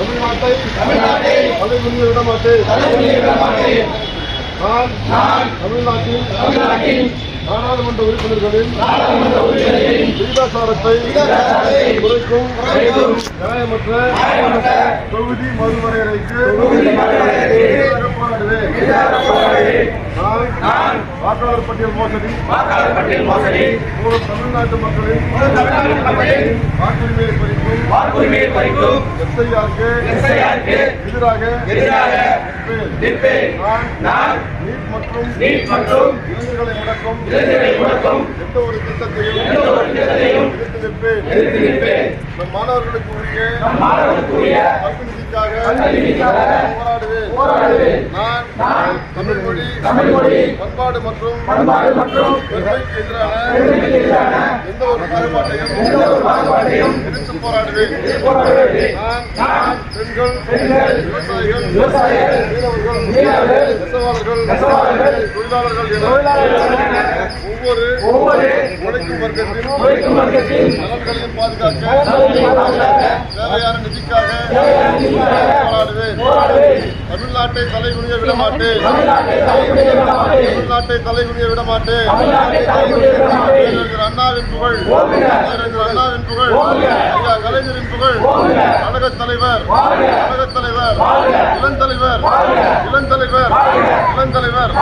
தமிழ்நாட்டை தமிழ்நாட்டை தலைகுனிய விட மாட்டேன் நான் நான் தமிழ்நாட்டின் தமிழ்நாட்டின் நாடாளுமன்ற உறுப்பினர்களின் விகிதாசாரத்தை குறைக்கும் நியாயமற்ற தொகுதி மறுவரையறைக்கு நான் வாக்காளர் பட்டியல் மோசடி. மூலம் தமிழ்நாட்டு மக்களின் வாக்குரிமையை பறிக்கும். எஸ்ஐஆருக்கு எதிராக நிற்பேன். நான் நீட் மற்றும் இளைஞர்களை முடக்கும். எந்த ஒரு திட்டத்தையும் எதிர்த்து நிற்பேன். நம் மாணவர்களுக்கு உரிய கல்விநிதிக்காக போராடுவேன் நான் தமிழ் மொழி பண்பாடு மற்றும் பெருமைக்கு எதிரான எந்த ஒரு பாகுபாட்டையும் எதிர்த்து போராடுவேன். நான் பெண்கள் விவசாயிகள் மீனவர்கள் நெசவாளர்கள் தொழிலாளர்கள் என ஒவ்வொரு உழைக்கும் வர்க்கத்தின் நலன்களையும் பாதுகாக்க தேவையான நிதிக்காக தமிழ்நாட்டை தலைகுனிய விடமாட்டேன் தமிழ்நாட்டை தலைகுனிய விடமாட்டேன் அண்ணாவின் புகழ் அண்ணாவின் புகழ் ஐயா கலைஞரின் புகழ் கழக தலைவர் கழக தலைவர் இளந்தலைவர் இளந்தலைவர் இளந்தலைவர்